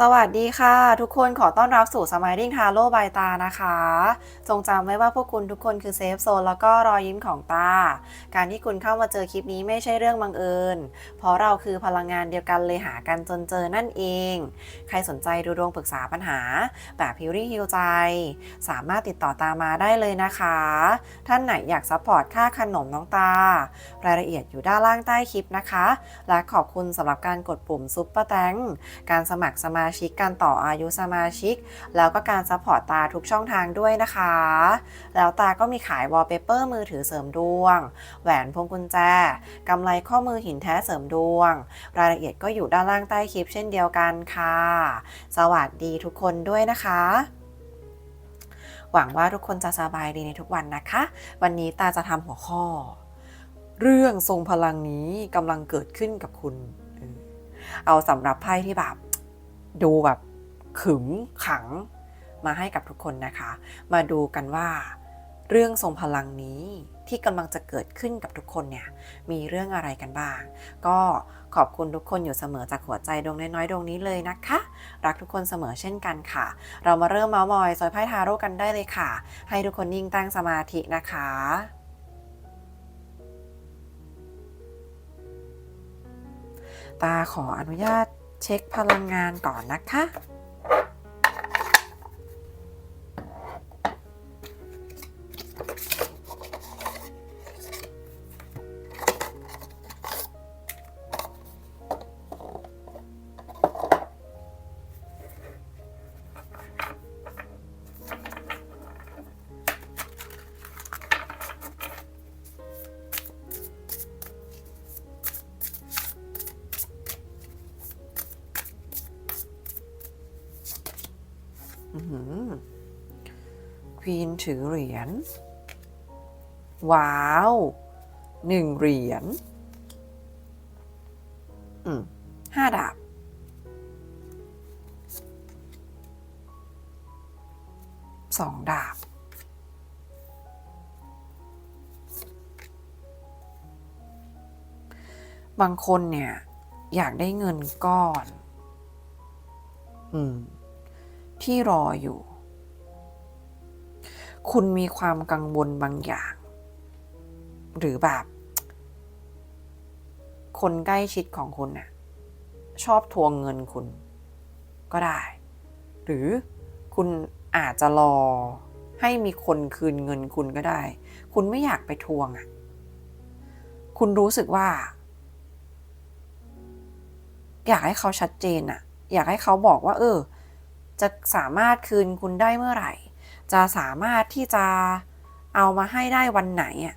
สวัสดีค่ะ ทุกคนขอต้อนรับสู่ Smiling Taro by ตานะคะ จงจำไว้ว่าพวกคุณทุกคนคือเซฟโซนแล้วก็รอยยิ้มของตา การที่คุณเข้ามาเจอคลิปนี้ไม่ใช่เรื่องบังเอิญ เพราะเราคือพลังงานเดียวกันเลยหากันจนเจอนั่นเอง ใครสนใจดูดวงปรึกษาปัญหา แบบพิวรี่ฮิวใจ สามารถติดต่อตามาได้เลยนะคะ ท่านไหนอยากซัพพอร์ตค่าขนมน้องตา รายละเอียดอยู่ด้านล่างใต้คลิปนะคะ และขอบคุณสำหรับการกดปุ่มซุปเปอร์แตงการสมัครสมาชิกการต่ออายุสมาชิก แล้วก็การซัพพอร์ตตาทุกช่องทางด้วยนะคะ แล้วตาก็มีขายวอลเปเปอร์มือถือเสริมดวง แหวนพวงกุญแจกำไรข้อมือหินแท้เสริมดวง รายละเอียดก็อยู่ด้านล่างใต้คลิปเช่นเดียวกันค่ะ สวัสดีทุกคนด้วยนะคะหวังว่าทุกคนจะสบายดีในทุกวันนะคะ วันนี้ตาจะทำหัวข้อ เรื่องทรงพลังนี้กำลังเกิดขึ้นกับคุณ เอาสำหรับไพ่ที่แบบ ดูแบบขึงขังมาให้กับทุกคนนะคะ มาดูกันว่าเรื่องทรงพลังนี้ที่กำลังจะเกิดขึ้นกับทุกคนเนี่ยมีเรื่องอะไรกันบ้าง ก็ขอบคุณทุกคนอยู่เสมอจากหัวใจดวงน้อยๆดวงนี้เลยนะคะ รักทุกคนเสมอเช่นกันค่ะ เรามาเริ่มเมาส์มอยซอยไพ่ทาโร่กันได้เลยค่ะ ให้ทุกคนนิ่งตั้งสมาธินะคะตาขออนุญาต เช็คพลังงานก่อนนะคะ ควีนถือเหรียญ ว้าวหนึ่งเหรียญห้าดาบ สองดาบ บางคนเนี่ย อยากได้เงินก้อน อืม ที่รออยู่ คุณมีความกังวลบางอย่าง หรือแบบ คนใกล้ชิดของคุณน่ะชอบทวงเงินคุณ ก็ได้ หรือคุณอาจจะรอให้มีคนคืนเงินคุณก็ได้ คุณไม่อยากไปทวงอะ คุณรู้สึกว่า อยากให้เขาชัดเจนอะ อยากให้เขาบอกว่า เออ จะสามารถคืนคุณได้เมื่อไหร่ จะสามารถที่จะเอามาให้ได้วันไหนอะ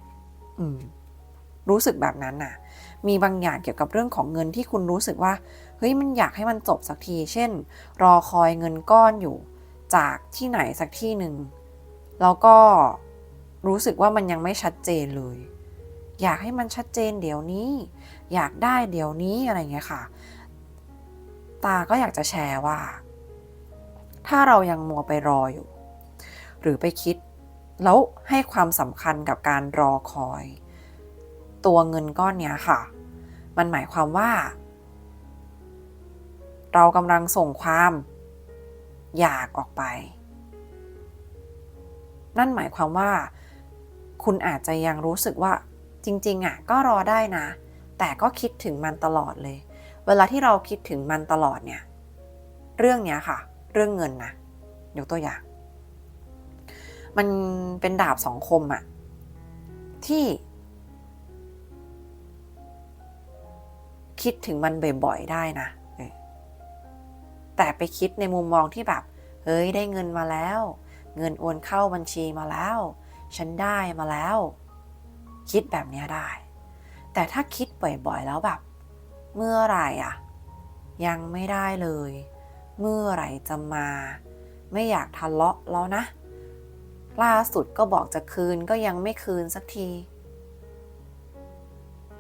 รู้สึกแบบนั้นน่ะ มีบางอย่างเกี่ยวกับเรื่องของเงินที่คุณรู้สึกว่า เฮ้ยมันอยากให้มันจบสักที เช่น รอคอยเงินก้อนอยู่ จากที่ไหนสักที่หนึ่ง แล้วก็รู้สึกว่ามันยังไม่ชัดเจนเลย อยากให้มันชัดเจนเดี๋ยวนี้ อยากได้เดี๋ยวนี้อะไรเงี้ยค่ะ ตาก็อยากจะแชร์ว่า ถ้าเรายังมัวไปรออยู่ หรือไปคิด แล้วให้ความสำคัญกับการรอคอย ตัวเงินก้อนเนี้ยค่ะ มันหมายความว่า เรากำลังส่งความ อยากออกไป นั่นหมายความว่า คุณอาจจะยังรู้สึกว่า จริง ๆอะก็รอได้นะ แต่ก็คิดถึงมันตลอดเลย เวลาที่เราคิดถึงมันตลอดเนี่ย เรื่องเนี้ยค่ะ เรื่องเงินนะยกตัวอย่าง มันเป็นดาบสองคมอะที่ คิดถึงมันบ่อยๆได้นะแต่ไปคิดในมุมมองที่แบบ เฮ้ยได้เงินมาแล้ว เงินโอนเข้าบัญชีมาแล้ว ฉันได้มาแล้ว คิดแบบนี้ได้ แต่ถ้าคิดบ่อยๆแล้วแบบ เมื่อไหร่อะยังไม่ได้เลย เมื่อไหร่จะมา ไม่อยากทะเลาะแล้วนะ ล่าสุดก็บอกจะคืนก็ยังไม่คืนสักที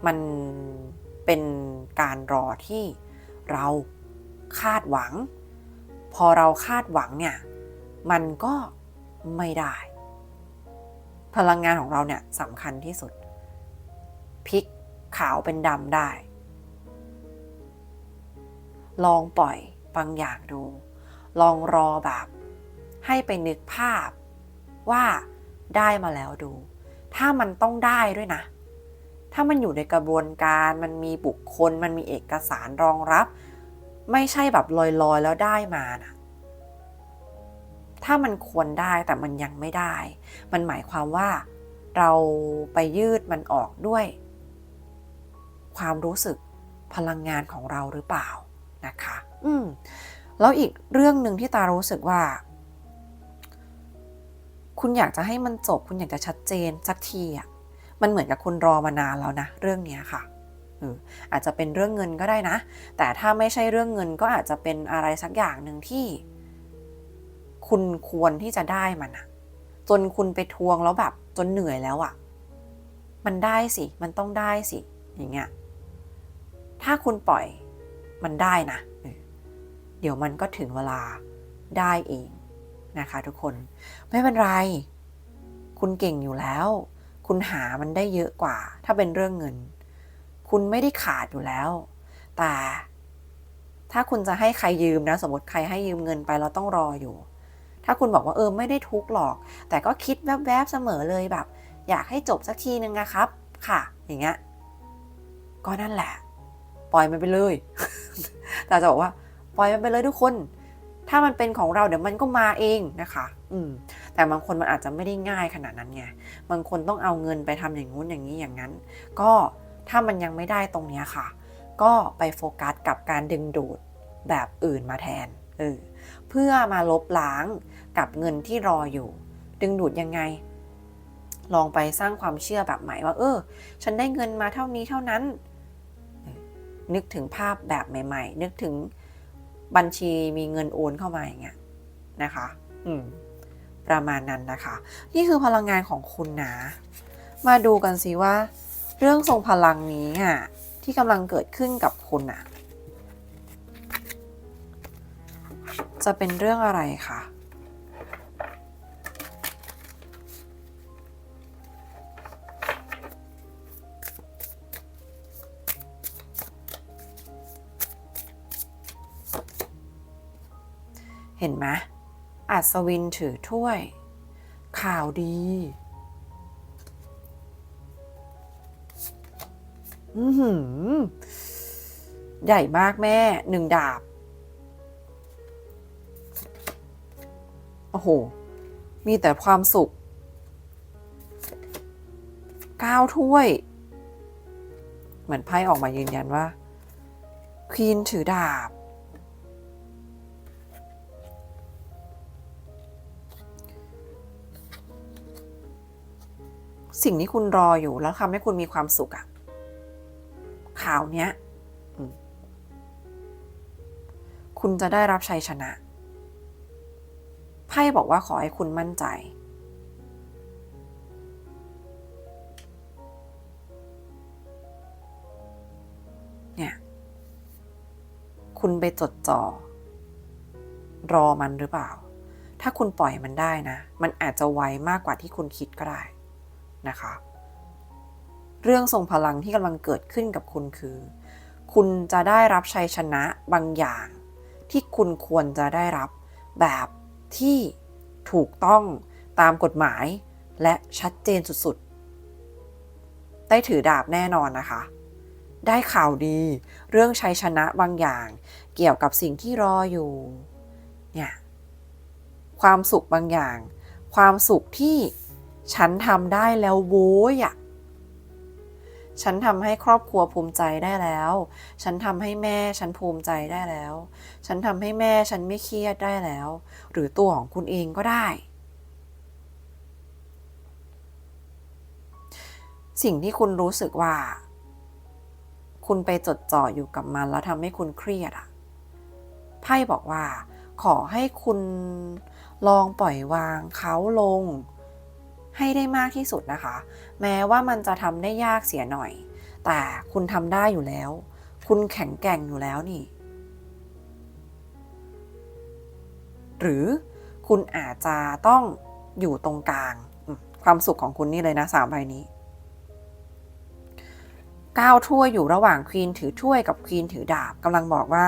มันเป็นการรอที่เราคาดหวัง พอเราคาดหวังเนี่ย มันก็ไม่ได้ พลังงานของเราเนี่ยสำคัญที่สุดพลิกขาวเป็นดำได้ ลองปล่อยบางอย่างดู ลองรอแบบ ให้ไปนึกภาพ ว่าได้มาแล้วดู ถ้ามันต้องได้ด้วยนะ ถ้ามันอยู่ในกระบวนการมันมีบุคคล มันมีเอกสารรองรับ ไม่ใช่แบบลอยๆแล้วได้มานะถ้ามันควรได้แต่มันยังไม่ได้ มันหมายความว่าเราไปยืดมันออกด้วย ความรู้สึกพลังงานของเราหรือเปล่านะคะ อืมแล้วอีกเรื่องหนึ่งที่ตารู้สึกว่า คุณอยากจะให้มันจบ คุณอยากจะชัดเจนสักทีอะมันเหมือนกับคุณรอมานานแล้วนะ เรื่องเนี้ยค่ะอาจจะเป็นเรื่องเงินก็ได้นะ แต่ถ้าไม่ใช่เรื่องเงินก็อาจจะเป็นอะไรสักอย่างหนึ่งที่ คุณควรที่จะได้มันอะจนคุณไปทวงแล้วแบบ จนเหนื่อยแล้วอะมันได้สิ มันต้องได้สิ อย่างเงี้ย ถ้าคุณปล่อยมันได้นะเออเดี๋ยวมันก็ถึงเวลาได้เองนะคะทุกคน ไม่เป็นไร คุณเก่งอยู่แล้ว คุณหามันได้เยอะกว่า ถ้าเป็นเรื่องเงิน คุณไม่ได้ขาดอยู่แล้ว แต่ถ้าคุณจะให้ใครยืมนะ สมมติใครให้ยืมเงินไปเราต้องรออยู่ ถ้าคุณบอกว่าเออไม่ได้ทุกหรอก แต่ก็คิดแวบๆเสมอเลยแบบ อยากให้จบสักทีนึงนะครับ ค่ะ อย่างเงี้ยก็นั่นแหละ ปล่อยมันไปเลย แต่จะบอกว่า ปล่อยมันไปเลยทุกคน ถ้ามันเป็นของเราเดี๋ยวมันก็มาเองนะคะ อืม แต่บางคนมันอาจจะไม่ได้ง่ายขนาดนั้นไง บางคนต้องเอาเงินไปทำอย่างงู้นอย่างนี้อย่างนั้น ก็ถ้ามันยังไม่ได้ตรงเนี้ค่ะ ก็ไปโฟกัสกับการดึงดูดแบบอื่นมาแทน เออ เพื่อมาลบล้างกับเงินที่รออยู่ ดึงดูดยังไง ลองไปสร้างความเชื่อแบบใหม่ว่า เออ ฉันได้เงินมาเท่านี้เท่านั้น นึกถึงภาพแบบใหม่ ๆ นึกถึง บัญชีมีเงินโอนเข้ามาอย่างเงี้ยนะคะ อืม ประมาณนั้นนะคะ นี่คือพลังงานของคุณนะ มาดูกันสิว่า เรื่องทรงพลังนี้อะที่กำลังเกิดขึ้นกับคุณอะ จะเป็นเรื่องอะไรคะ เห็นไหมอัศวินถือถ้วย ข่าวดี อือหือ ใหญ่มากแม่หนึ่งดาบ โอ้โห มีแต่ความสุขก้าถ้วย เหมือนไพ่ออกมายืนยันว่า ควีนถือดาบ สิ่งที่คุณรออยู่แล้วทำให้คุณมีความสุขอะข่าวเนี้ยคุณจะได้รับชัยชนะไพ่บอกว่าขอให้คุณมั่นใจ เนี่ย คุณไปจดจ่อ รอมันหรือเปล่า ถ้าคุณปล่อยมันได้นะ มันอาจจะไวมากกว่าที่คุณคิดก็ได้ นะคะ เรื่องทรงพลังที่กำลังเกิดขึ้นกับคุณคือ คุณจะได้รับชัยชนะบางอย่าง ที่คุณควรจะได้รับแบบที่ถูกต้องตามกฎหมายและชัดเจนสุดๆ ได้ถือดาบแน่นอนนะคะ ได้ข่าวดีเรื่องชัยชนะบางอย่าง เกี่ยวกับสิ่งที่รออยู่ เนี่ย ความสุขบางอย่าง ความสุขที่ ฉันทำได้แล้วโว้ยอะฉันทำให้ครอบครัวภูมิใจได้แล้ว ฉันทำให้แม่ฉันภูมิใจได้แล้ว ฉันทำให้แม่ฉันไม่เครียดได้แล้ว หรือตัวของคุณเองก็ได้ สิ่งที่คุณรู้สึกว่า คุณไปจดจ่ออยู่กับมันแล้วทำให้คุณเครียดอะไพ่บอกว่า ขอให้คุณลองปล่อยวางเขาลง ให้ได้มากที่สุดนะคะ แม้ว่ามันจะทำได้ยากเสียหน่อย แต่คุณทำได้อยู่แล้ว คุณแข็งแกร่งอยู่แล้วนี่ หรือคุณอาจจะต้องอยู่ตรงกลาง ความสุขของคุณนี่เลยนะสามใบนี้ก้าวถ้วยอยู่ระหว่างควีนถือถ้วยกับควีนถือดาบกำลังบอกว่า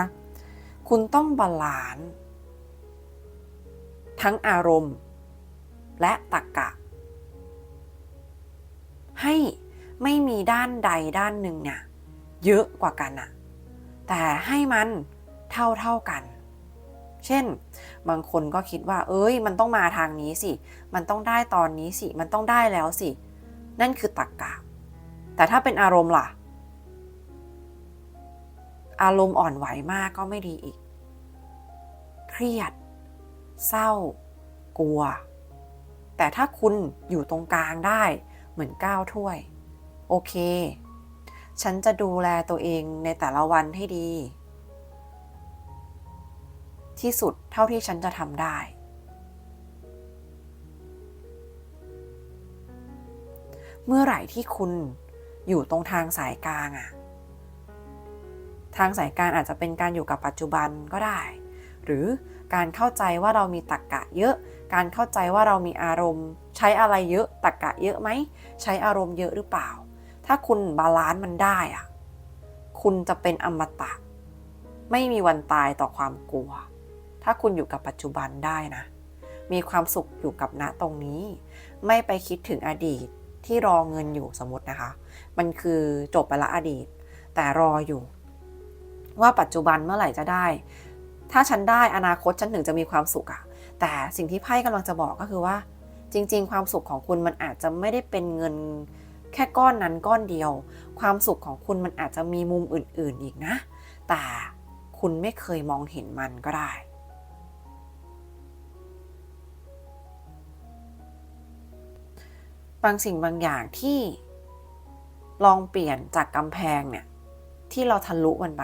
คุณต้องบาลานซ์ทั้งอารมณ์ และตรกกะ ให้ไม่มีด้านใดด้านหนึ่งเนี่ยเยอะกว่ากันอะแต่ให้มันเท่าเท่ากัน เช่น บางคนก็คิดว่า เอ้ย มันต้องมาทางนี้สิ มันต้องได้ตอนนี้สิ มันต้องได้แล้วสิ นั่นคือตรกกะ แต่ถ้าเป็นอารมณ์ล่ะ อารมณ์อ่อนไหวมากก็ไม่ดีอีก เครียด เศร้า กลัว แต่ถ้าคุณอยู่ตรงกลางได้ มือนก้าวถ้วย โอเค ฉันจะดูแลตัวเองในแต่ละวันให้ดี ที่สุดเท่าที่ฉันจะทำได้ เมื่อไหร่ที่คุณอยู่ตรงทางสายกลางอะทางสายกลางอาจจะเป็นการอยู่กับปัจจุบันก็ได้ หรือการเข้าใจว่าเรามีตรกกะเยอะ การเข้าใจว่าเรามีอารมณ์ ใช้อะไรเยอะตรกกะเยอะไหม ใช้อารมณ์เยอะหรือเปล่า ถ้าคุณบาลานซ์มันได้อะคุณจะเป็นอมตะ ไม่มีวันตายต่อความกลัว ถ้าคุณอยู่กับปัจจุบันได้นะ มีความสุขอยู่กับณตรงนี้ ไม่ไปคิดถึงอดีตที่รอเงินอยู่สมมตินะคะ มันคือจบไปละอดีต แต่รออยู่ ว่าปัจจุบันเมื่อไหร่จะได้ ถ้าฉันได้อนาคตฉันถึงจะมีความสุขอะ แต่สิ่งที่ไพ่กำลังจะบอกก็คือว่า จริง ๆ ความสุขของคุณมันอาจจะไม่ได้เป็นเงินแค่ก้อนนั้นก้อนเดียว ความสุขของคุณมันอาจจะมีมุมอื่น ๆ อีกนะ แต่คุณไม่เคยมองเห็นมันก็ได้ บางสิ่งบางอย่างที่ลองเปลี่ยนจากกำแพงเนี่ย ที่เราทะลุมันไป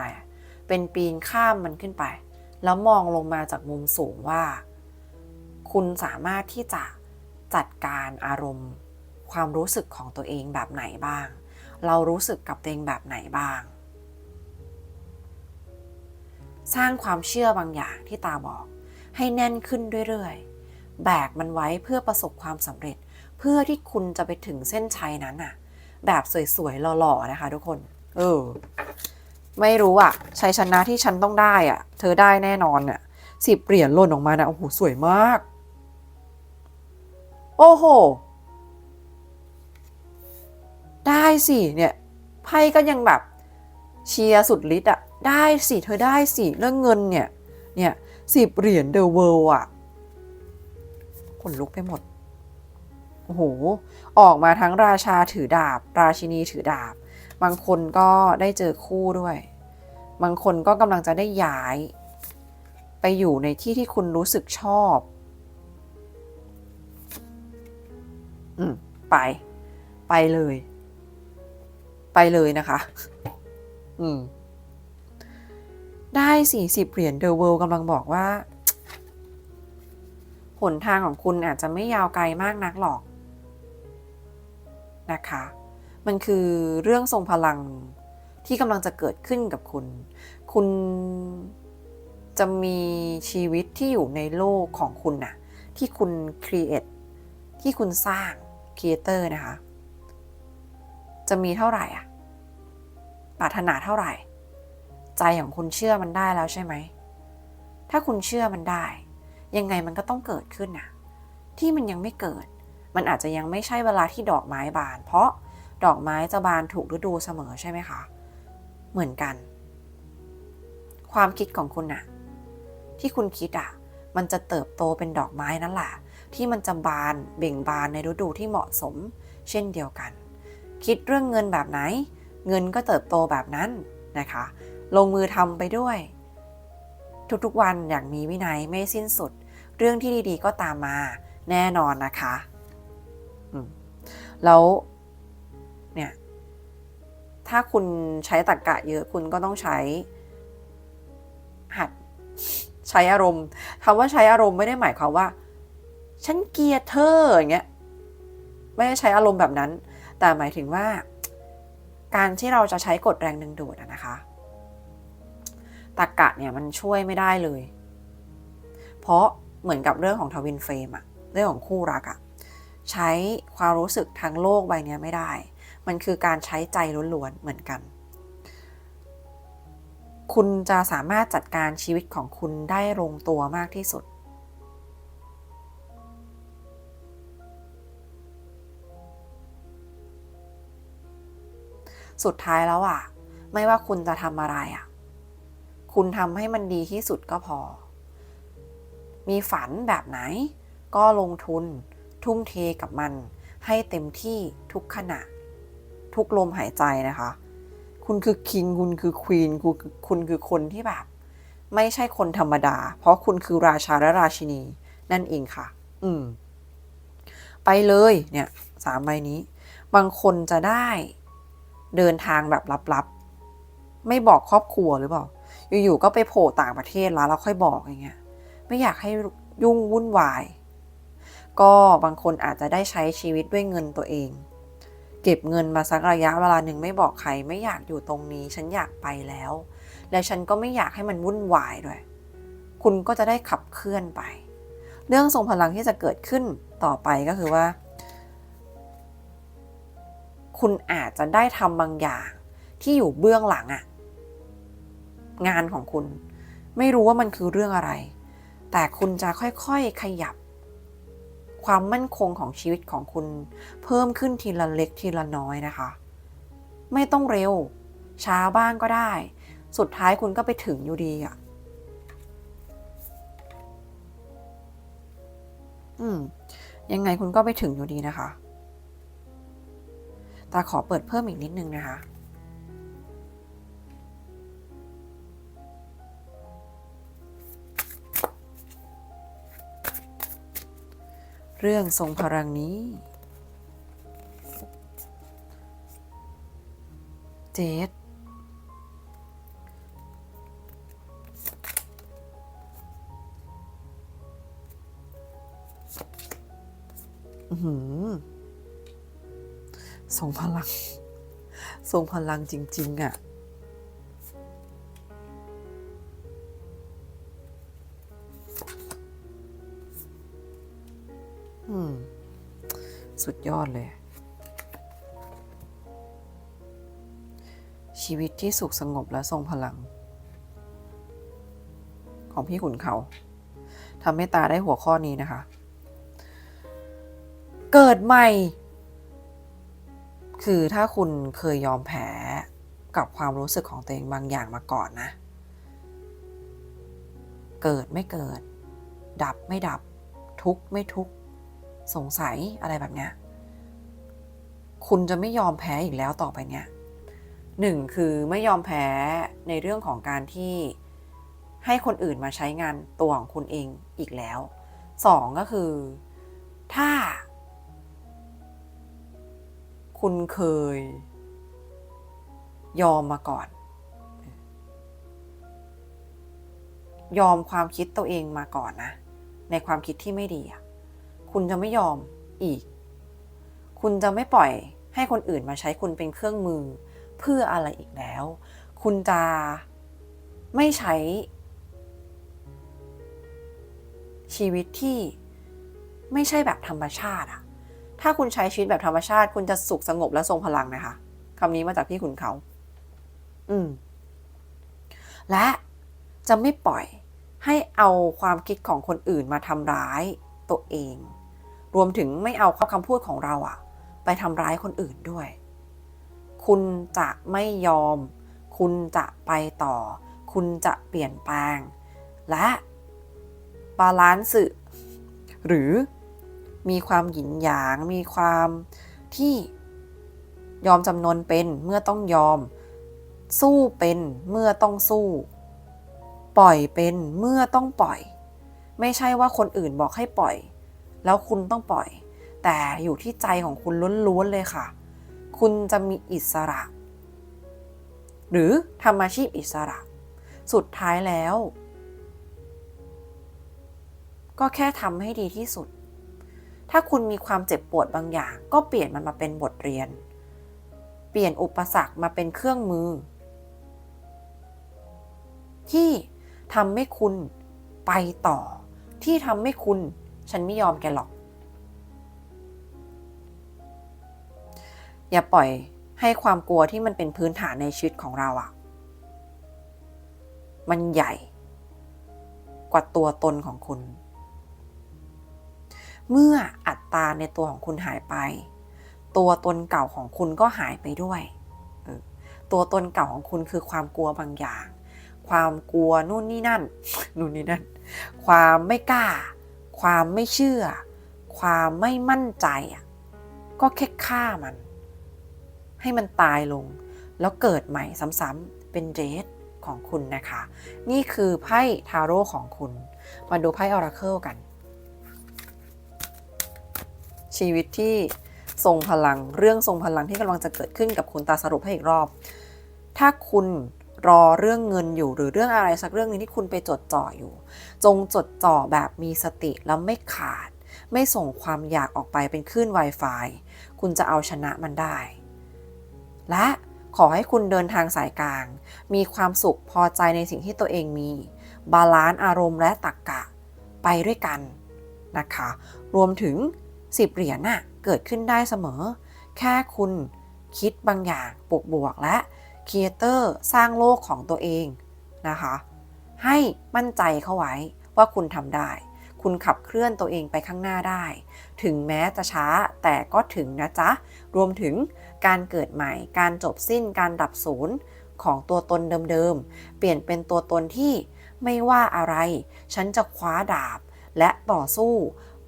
เป็นปีนข้ามมันขึ้นไป แล้วมองลงมาจากมุมสูงว่า คุณสามารถที่จะจัดการอารมณ์ ความรู้สึกของตัวเองแบบไหนบ้าง เรารู้สึกกับตัวเองแบบไหนบ้าง สร้างความเชื่อบางอย่างที่ตาบอก ให้แน่นขึ้นเรื่อยๆ แบกมันไว้เพื่อประสบความสำเร็จ เพื่อที่คุณจะไปถึงเส้นชัยนั้นน่ะ แบบสวยๆหล่อๆนะคะทุกคน เออ ไม่รู้อะชัยชนะที่ฉันต้องได้อะเธอได้แน่นอนอะสิบเหรียญหล่นออกมานะโอ้โหสวยมาก โอ้โห ได้สิเนี่ยไพ่ก็ยังแบบเชียร์สุดฤทธิ์อะได้สิเธอได้สิเรื่องเงินเนี่ยเนี่ยสิบเหรียญเดอะเวิลด์อะขนลุกไปหมด โอ้โห ออกมาทั้งราชาถือดาบ ราชินีถือดาบ บางคนก็ได้เจอคู่ด้วย บางคนก็กำลังจะได้ย้าย ไปอยู่ในที่ที่คุณรู้สึกชอบ อืมไป ไปเลย ไปเลยนะคะ อืม ได้สี่สิบเหรียญเดอะเวิลด์กำลังบอกว่าหนทางของคุณอาจจะไม่ยาวไกลมากนักหรอก นะคะ มันคือเรื่องทรงพลังที่กำลังจะเกิดขึ้นกับคุณ คุณจะมีชีวิตที่อยู่ในโลกของคุณน่ะ ที่คุณ create ที่คุณสร้าง creator นะคะ จะมีเท่าไหร่อะปรารถนาเท่าไหร่ ใจของคุณเชื่อมันได้แล้วใช่ไหม ถ้าคุณเชื่อมันได้ ยังไงมันก็ต้องเกิดขึ้นน่ะที่มันยังไม่เกิด มันอาจจะยังไม่ใช่เวลาที่ดอกไม้บาน เพราะดอกไม้จะบานถูกฤดูเสมอใช่ไหมคะ เหมือนกัน ความคิดของคุณน่ะที่คุณคิดอะมันจะเติบโตเป็นดอกไม้นั่นแหละ ที่มันจะบานเบ่งบานในฤดูที่เหมาะสม เช่นเดียวกัน คิดเรื่องเงินแบบไหน เงินก็เติบโตแบบนั้นนะคะ ลงมือทำไปด้วย ทุกๆวันอย่างมีวินัยไม่สิ้นสุด เรื่องที่ดีๆ ก็ตามมาแน่นอนนะคะแล้วเนี่ยถ้าคุณใช้ตรรกกะเยอะคุณก็ต้องใช้ หัดใช้อารมณ์คำว่าใช้อารมณ์ไม่ได้หมายความว่า ฉันเกลียดเธออย่างเงี้ยไม่ได้ใช้อารมณ์แบบนั้น แต่หมายถึงว่า การที่เราจะใช้กฎแรงดึงดูดนะคะตรรกะเนี่ยมันช่วยไม่ได้เลย เพราะเหมือนกับเรื่องของทวินเฟรมอะเรื่องของคู่รักอะใช้ความรู้สึกทางโลกใบนี้ไม่ได้ มันคือการใช้ใจล้วนๆเหมือนกัน คุณจะสามารถจัดการชีวิตของคุณได้ลงตัวมากที่สุด สุดท้ายแล้วอะไม่ว่าคุณจะทำอะไรอะคุณทำให้มันดีที่สุดก็พอ มีฝันแบบไหน ก็ลงทุน ทุ่มเทกับมัน ให้เต็มที่ทุกขณะ ทุกลมหายใจนะคะ คุณคือคิง คุณคือควีนคุณคุณคือคนที่แบบ ไม่ใช่คนธรรมดา เพราะคุณคือราชาและราชินี นั่นเองค่ะ อืม ไปเลยเนี่ยสามใบนี้ บางคนจะได้ เดินทางแบบลับๆ ไม่บอกครอบครัวหรือเปล่า อยู่ๆ ก็ไปโผล่ต่างประเทศแล้วแล้วค่อยบอกอย่างเงี้ย ไม่อยากให้ยุ่งวุ่นวาย ก็บางคนอาจจะได้ใช้ชีวิตด้วยเงินตัวเอง เก็บเงินมาสักระยะเวลาหนึ่งไม่บอกใคร ไม่อยากอยู่ตรงนี้ ฉันอยากไปแล้ว และฉันก็ไม่อยากให้มันวุ่นวายด้วย คุณก็จะได้ขับเคลื่อนไป เรื่องทรงพลังที่จะเกิดขึ้นต่อไปก็คือว่า คุณอาจจะได้ทำบางอย่างที่อยู่เบื้องหลังอะงานของคุณ ไม่รู้ว่ามันคือเรื่องอะไร แต่คุณจะค่อยๆขยับ ความมั่นคงของชีวิตของคุณ เพิ่มขึ้นทีละเล็กทีละน้อยนะคะ ไม่ต้องเร็ว ช้าบ้างก็ได้ สุดท้ายคุณก็ไปถึงอยู่ดีอะอืมยังไงคุณก็ไปถึงอยู่ดีนะคะ ตาขอเปิดเพิ่มอีกนิดนึงนะคะ เรื่องทรงพลังนี้ เจดอือหือ ทรงพลัง ทรงพลังจริง ๆอะอืมสุดยอดเลย ชีวิตที่สุขสงบและทรงพลัง ของพี่ขุนเขาทำให้ตาได้หัวข้อนี้นะคะ เกิดใหม่ คือถ้าคุณเคยยอมแพ้กับความรู้สึกของตัวเองบางอย่างมาก่อนนะ เกิดไม่เกิด ดับไม่ดับ ทุกข์ไม่ทุกข์สงสัยอะไรแบบเนี้ยคุณจะไม่ยอมแพ้อีกแล้วต่อไปเนี้ยหนึ่งคือไม่ยอมแพ้ในเรื่องของการที่ให้คนอื่นมาใช้งานตัวของคุณเองอีกแล้วสองก็คือ ถ้า คุณเคย ยอมมาก่อน ยอมความคิดตัวเองมาก่อนนะ ในความคิดที่ไม่ดีคุณจะไม่ยอมอีก คุณจะไม่ปล่อยให้คนอื่นมาใช้คุณเป็นเครื่องมือเพื่ออะไรอีกแล้ว คุณจะไม่ใช้ ชีวิตที่ไม่ใช่แบบธรรมชาติอะ ถ้าคุณใช้ชีวิตแบบธรรมชาติ คุณจะสุขสงบและทรงพลังนะคะคำนี้มาจากพี่ขุนเขา อืม และจะไม่ปล่อยให้เอาความคิดของคนอื่นมาทำร้ายตัวเอง รวมถึงไม่เอาคำพูดของเราอะไปทำร้ายคนอื่นด้วย คุณจะไม่ยอม คุณจะไปต่อ คุณจะเปลี่ยนแปลง และบาลานซ์หรือ มีความหยินหยาง มีความที่ยอมจำนนเป็นเมื่อต้องยอม สู้เป็นเมื่อต้องสู้ ปล่อยเป็นเมื่อต้องปล่อย ไม่ใช่ว่าคนอื่นบอกให้ปล่อย แล้วคุณต้องปล่อย แต่อยู่ที่ใจของคุณล้วนๆเลยค่ะ คุณจะมีอิสระ หรือทำอาชีพอิสระ สุดท้ายแล้ว ก็แค่ทำให้ดีที่สุด ถ้าคุณมีความเจ็บปวดบางอย่าง ก็เปลี่ยนมันมาเป็นบทเรียน เปลี่ยนอุปสรรคมาเป็นเครื่องมือ ที่ทำให้คุณไปต่อ ที่ทำให้คุณ ฉันไม่ยอมแกหรอก อย่าปล่อยให้ความกลัวที่มันเป็นพื้นฐานในชีวิตของเราอะมันใหญ่ กว่าตัวตนของคุณ เมื่ออัตราในตัวของคุณหายไป ตัวตนเก่าของคุณก็หายไปด้วยตัวตนเก่าของคุณคือความกลัวบางอย่าง ความกลัวนู่นนี่นั่น นู่นนี่นั่น ความไม่กล้า ความไม่เชื่อ ความไม่มั่นใจอะ ก็แค่ฆ่ามัน ให้มันตายลง แล้วเกิดใหม่ซ้ำๆเป็นเรดของคุณนะคะ นี่คือไพ่ทาโร่ของคุณ มาดูไพ่ออราเคิลกัน ชีวิตที่ทรงพลัง เรื่องทรงพลังที่กำลังจะเกิดขึ้นกับคุณตาสรุปให้อีกรอบ ถ้าคุณรอเรื่องเงินอยู่หรือเรื่องอะไรสักเรื่องนึงที่คุณไปจดจ่ออยู่ จงจดจ่อแบบมีสติแล้วไม่ขาด ไม่ส่งความอยากออกไปเป็นคลื่น Wi-Fi คุณจะเอาชนะมันได้ และขอให้คุณเดินทางสายกลาง มีความสุขพอใจในสิ่งที่ตัวเองมี บาลานซ์อารมณ์และตรรกกะไปด้วยกันนะคะ รวมถึง 10เหรียญน่ะเกิดขึ้นได้เสมอ แค่คุณคิดบางอย่างบวกบวกๆและครีเอเตอร์สร้างโลกของตัวเองนะคะ ให้มั่นใจเข้าไว้ว่าคุณทำได้ คุณขับเคลื่อนตัวเองไปข้างหน้าได้ ถึงแม้จะช้าแต่ก็ถึงนะจ๊ะ รวมถึงการเกิดใหม่ การจบสิ้นการดับศูนย์ของตัวตนเดิมๆ เปลี่ยนเป็นตัวตนที่ไม่ว่าอะไร ฉันจะคว้าดาบและต่อสู้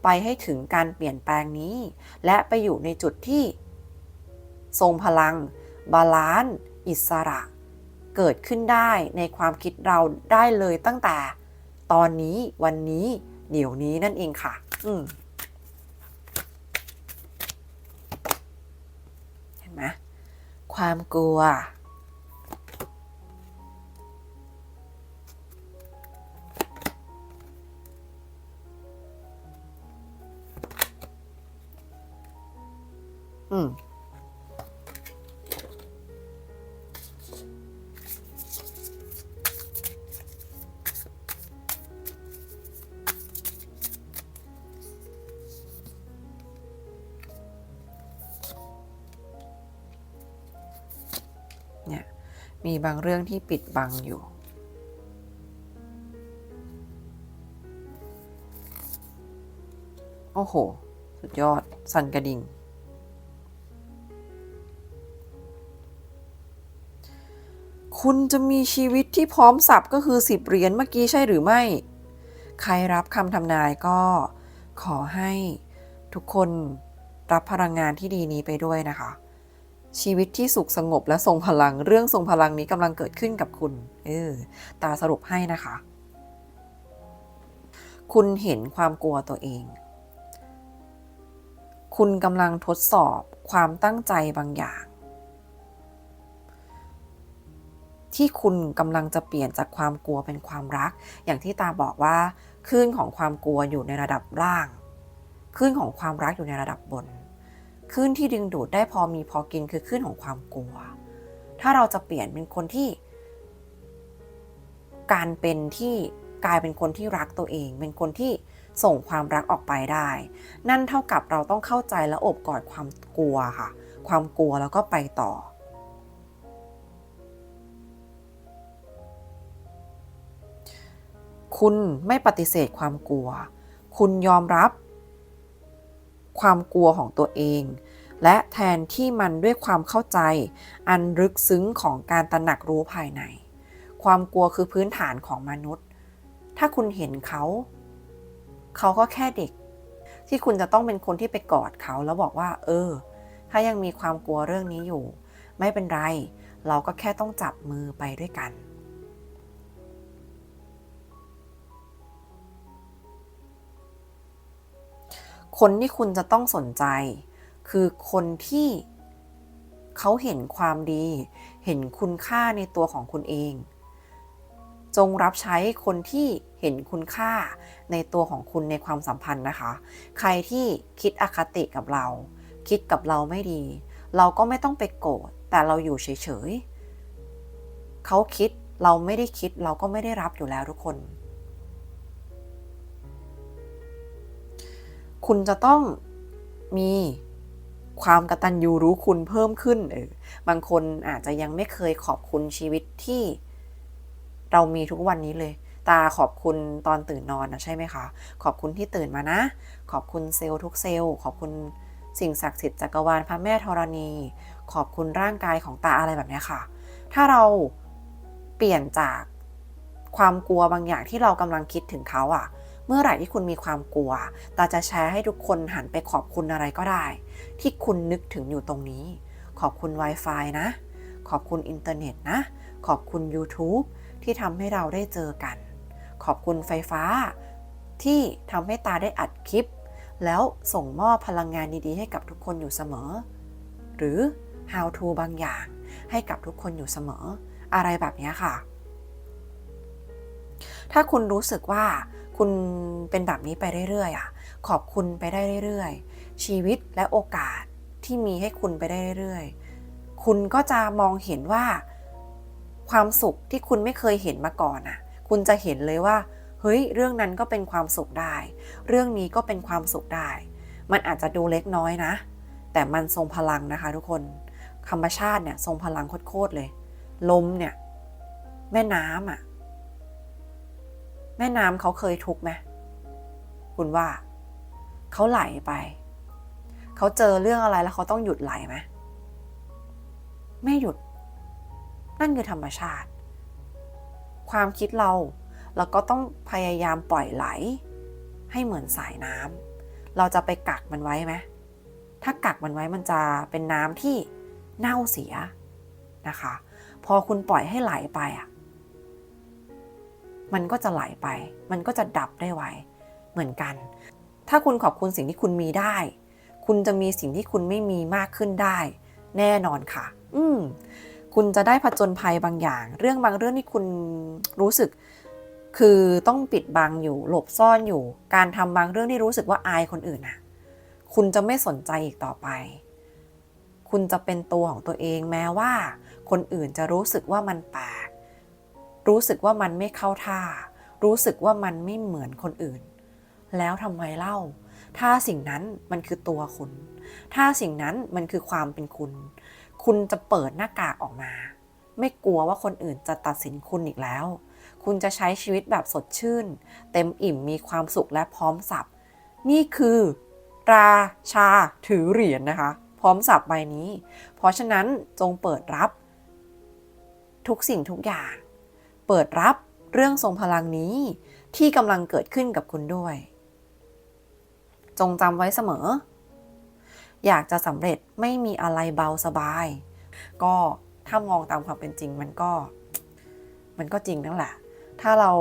ไปให้ถึงการเปลี่ยนแปลงนี้ และไปอยู่ในจุดที่ ทรงพลัง บาลานซ์อิสระ เกิดขึ้นได้ในความคิดเราได้เลยตั้งแต่ ตอนนี้วันนี้ เดี๋ยวนี้นั่นเองค่ะ อืมเห็นไหมความกลัว อืมเนี่ยมีบางเรื่องที่ปิดบังอยู่โอ้โห สุดยอด สันกระดิ่ง คุณจะมีชีวิตที่พร้อมสับก็คือสิบเหรียญเมื่อกี้ใช่หรือไม่ ใครรับคำทำนายก็ขอให้ทุกคนรับพลังงานที่ดีนี้ไปด้วยนะคะ ชีวิตที่สุขสงบและทรงพลังเรื่องทรงพลังนี้กำลังเกิดขึ้นกับคุณ เออตาสรุปให้นะคะ คุณเห็นความกลัวตัวเอง คุณกำลังทดสอบความตั้งใจบางอย่าง ที่คุณกำลังจะเปลี่ยนจากความกลัวเป็นความรัก อย่างที่ตาบอกว่าคลื่นของความกลัวอยู่ในระดับล่างคลื่นของความรักอยู่ในระดับบนคลื่นที่ดึงดูดได้พอมีพอกินคือคลื่นของความกลัว ถ้าเราจะเปลี่ยนเป็นคนที่ การเป็นที่กลายเป็นคนที่รักตัวเอง เป็นคนที่ส่งความรักออกไปได้ นั่นเท่ากับเราต้องเข้าใจและอบกอดความกลัวค่ะ ความกลัวแล้วก็ไปต่อ คุณไม่ปฏิเสธความกลัว คุณยอมรับ ความกลัวของตัวเอง และแทนที่มันด้วยความเข้าใจ อันลึกซึ้งของการตระหนักรู้ภายใน ความกลัวคือพื้นฐานของมนุษย์ ถ้าคุณเห็นเขา เขาก็แค่เด็ก ที่คุณจะต้องเป็นคนที่ไปกอดเขาแล้วบอกว่า เออ ถ้ายังมีความกลัวเรื่องนี้อยู่ ไม่เป็นไร เราก็แค่ต้องจับมือไปด้วยกัน คนที่คุณจะต้องสนใจ คือคนที่เขาเห็นความดี เห็นคุณค่าในตัวของคุณเอง จงรับใช้คนที่เห็นคุณค่าในตัวของคุณในความสัมพันธ์นะคะ ใครที่คิดอคติกับเรา คิดกับเราไม่ดี เราก็ไม่ต้องไปโกรธ แต่เราอยู่เฉยๆ เขาคิดเราไม่ได้คิดเราก็ไม่ได้รับอยู่แล้วทุกคน คุณจะต้องมีความกตัญญูรู้คุณเพิ่มขึ้นเออบางคนอาจจะยังไม่เคยขอบคุณชีวิตที่เรามีทุกวันนี้เลย ตาขอบคุณตอนตื่นนอนนะใช่ไหมคะ ขอบคุณที่ตื่นมานะ ขอบคุณเซลล์ทุกเซลล์ ขอบคุณสิ่งศักดิ์สิทธิ์จักรวาลพระแม่ธรณี ขอบคุณร่างกายของตาอะไรแบบนี้ค่ะ ถ้าเราเปลี่ยนจากความกลัวบางอย่างที่เรากำลังคิดถึงเขาอะ เมื่อไหร่ที่คุณมีความกลัว ตาจะแชร์ให้ทุกคนหันไปขอบคุณอะไรก็ได้ ที่คุณนึกถึงอยู่ตรงนี้ ขอบคุณ Wi-Fi นะ ขอบคุณอินเทอร์เน็ตนะ ขอบคุณ YouTube ที่ทำให้เราได้เจอกัน ขอบคุณไฟฟ้า ที่ทำให้ตาได้อัดคลิป แล้วส่งมอบพลังงานดีๆ ให้กับทุกคนอยู่เสมอ หรือ how to บางอย่างให้กับทุกคนอยู่เสมอ อะไรแบบนี้ค่ะ ถ้าคุณรู้สึกว่า คุณเป็นแบบนี้ไปเรื่อยๆอะขอบคุณไปได้เรื่อยๆ ชีวิตและโอกาสที่มีให้คุณไปได้เรื่อยๆ คุณก็จะมองเห็นว่า ความสุขที่คุณไม่เคยเห็นมาก่อนอะ คุณจะเห็นเลยว่า เฮ้ย เรื่องนั้นก็เป็นความสุขได้ เรื่องนี้ก็เป็นความสุขได้ มันอาจจะดูเล็กน้อยนะ แต่มันทรงพลังนะคะทุกคนธรรมชาติเนี่ยทรงพลังโคตรๆเลย ลมเนี่ย แม่น้ำอะ แม่น้ำเขาเคยทุกข์ไหมคุณว่า เขาไหลไป เขาเจอเรื่องอะไรแล้วเขาต้องหยุดไหลไหมไม่หยุด นั่นคือธรรมชาติ ความคิดเราเราก็ต้องพยายามปล่อยไหล ให้เหมือนสายน้ำเราจะไปกักมันไว้ไหมถ้ากักมันไว้มันจะเป็นน้ำที่เน่าเสียนะคะ พอคุณปล่อยให้ไหลไปอะ มันก็จะไหลไป มันก็จะดับได้ไวเหมือนกัน ถ้าคุณขอบคุณสิ่งที่คุณมีได้ คุณจะมีสิ่งที่คุณไม่มีมากขึ้นได้ แน่นอนค่ะ อืมคุณจะได้ผจญภัยบางอย่าง เรื่องบางเรื่องที่คุณรู้สึก คือต้องปิดบังอยู่ หลบซ่อนอยู่ การทำบางเรื่องที่รู้สึกว่าอายคนอื่นน่ะ คุณจะไม่สนใจอีกต่อไป คุณจะเป็นตัวของตัวเองแม้ว่า คนอื่นจะรู้สึกว่ามันแปลก รู้สึกว่ามันไม่เข้าท่า รู้สึกว่ามันไม่เหมือนคนอื่น แล้วทำไมเล่า ถ้าสิ่งนั้นมันคือตัวคุณ ถ้าสิ่งนั้นมันคือความเป็นคุณ คุณจะเปิดหน้ากากออกมา ไม่กลัวว่าคนอื่นจะตัดสินคุณอีกแล้ว คุณจะใช้ชีวิตแบบสดชื่น เต็มอิ่มมีความสุขและพร้อมสับ นี่คือราชาถือเหรียญนะคะ พร้อมสับใบนี้ เพราะฉะนั้นจงเปิดรับ ทุกสิ่งทุกอย่าง เปิดรับเรื่องทรงพลังนี้ที่กำลังเกิดขึ้นกับคุณด้วย จงจำไว้เสมอ อยากจะสำเร็จไม่มีอะไรเบาสบาย ก็ถ้ามองตามความเป็นจริงมันก็ มันก็จริงนั่นแหละ ถ้าเรา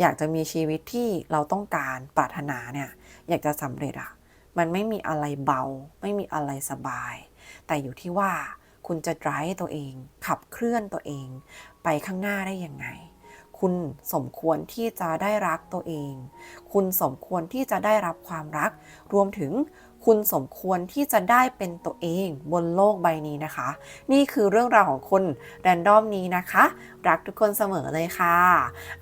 อยากจะมีชีวิตที่เราต้องการปรารถนาเนี่ย อยากจะสำเร็จอะมันไม่มีอะไรเบา ไม่มีอะไรสบาย แต่อยู่ที่ว่า คุณจะ drive ตัวเอง ขับเคลื่อนตัวเอง ไปข้างหน้าได้ยังไง คุณสมควรที่จะได้รักตัวเอง คุณสมควรที่จะได้รับความรัก รวมถึง คุณสมควรที่จะได้เป็นตัวเองบนโลกใบนี้นะคะ นี่คือเรื่องราวของคนแรนดอมนี้นะคะ รักทุกคนเสมอเลยค่ะ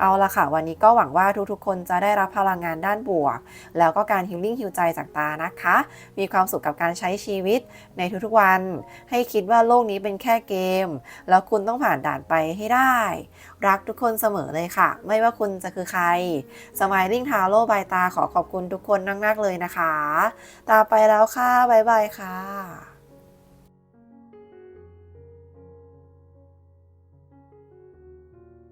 เอาละค่ะ วันนี้ก็หวังว่าทุกๆ คนจะได้รับพลังงานด้านบวก แล้วก็การฮิลลิ่งฮิวใจจากตานะคะ มีความสุขกับการใช้ชีวิตในทุกๆวัน ให้คิดว่าโลกนี้เป็นแค่เกม แล้วคุณต้องผ่านด่านไปให้ได้รักทุกคนเสมอเลยค่ะ ไม่ว่าคุณจะคือใครสมายลิงทาโร่บายตาขอขอบคุณทุกคนมากๆเลยนะคะ ตาไปแล้วค่ะ บ๊ายบายค่ะ